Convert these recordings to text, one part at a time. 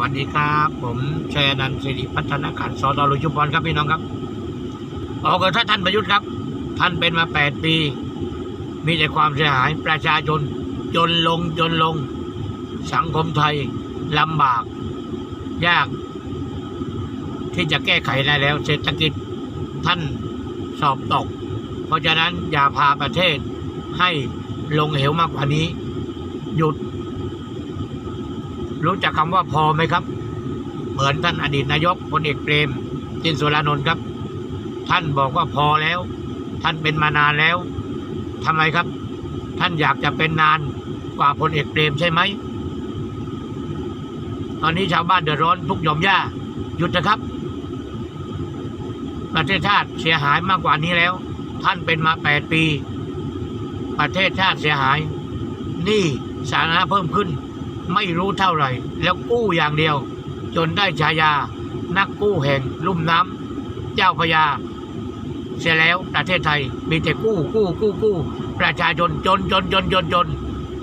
วัสดีครับ ผมชัยนันท์สิริพัฒนาการสตลุชุพรครับพี่น้องครับออกกับท่านประยุทธ์ครับ ท่านเป็นมาแปดปี มีแต่ความเสียหายประชาชนจนลงจนลง สังคมไทยลำบาก ยาก ที่จะแก้ไขได้แล้ว เศรษฐกิจท่านสอบตก เพราะฉะนั้นอย่าพาประเทศให้ลงเหวมากกว่านี้ หยุด รู้จักคำว่าพอไหมครับ เหมือนท่านอดีตนายกพลเอกเปรมตินสุรานนท์ครับ ท่านบอกว่าพอแล้ว ท่านเป็นมานานแล้วทำไมครับ ท่านอยากจะเป็นนานกว่าพลเอกเปรมใช่ไหมตอนนี้ชาวบ้านเดือดร้อนทุกหย่อมย่าหยุดนะครับ ประเทศชาติเสียหายมากกว่านี้แล้ว ท่านเป็นมาแปดปี ประเทศชาติเสียหาย นี้สาธารณะเพิ่มขึ้น ไม่รู้เท่าไหร่ แล้วกู้อย่างเดียว จนได้ฉายา นักกู้แห่งลุ่มน้ำเจ้าพยา เสียแล้วประเทศไทยมีแต่กู้กู้กู้กู้ประชาชนจนจนจนจนจน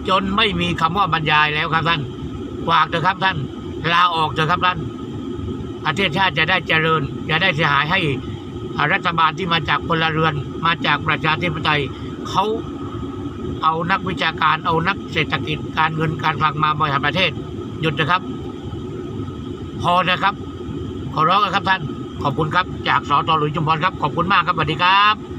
จนไม่มีคำว่าบรรยายแล้วครับท่านฝากเถอะครับท่าน ลาออกเถอะครับท่านประเทศชาติจะได้เจริญ จะได้เสียหายให้รัฐบาลที่มาจากพลเรือนมาจากประชาธิปไตยเขา เอานักวิชาการเอานักเศรษฐกิจการเงินการคลังมาบริหารประเทศ หยุดนะครับ พอนะครับ ขอร้องนะครับท่าน ขอบคุณครับ จากสตหลุยจุมพรครับ ขอบคุณมากครับสวัสดีครับ